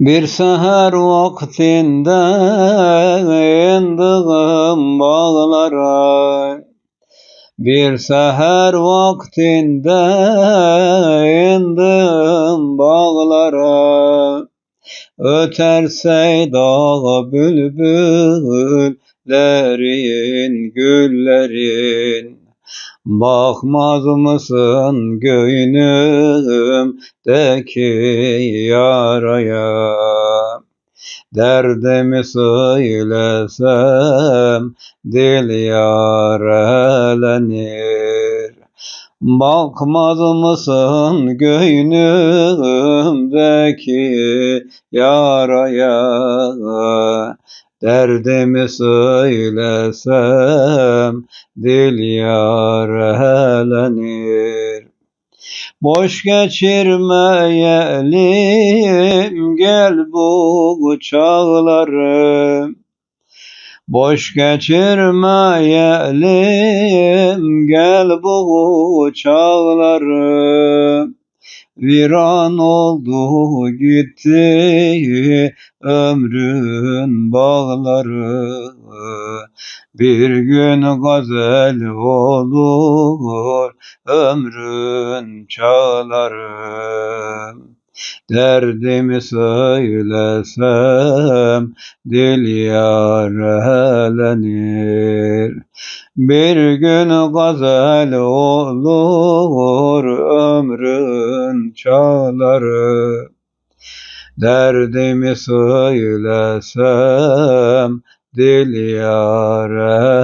Bir seher vaktinde indim bağlara. Bir seher vaktinde indim bağlara. Öter seyda bülbüllerin, güllerin Bakmaz mısın göynümdeki yaraya? Derdimi söylesem dil yarelenir Bakmaz mısın göynümdeki yaraya Derdimi söylesem dil yarelenir Boş geçirmeyelim gel bu çağları Boş geçirmeyelim gel bu çağları Viran oldu gitti ömrün bağları. Bir gün gazel olur ömrün çağları Derdimi söylesem dil yarelenir. Bir gün gazel olur ömrün çağları. Derdimi söylesem dil yarelenir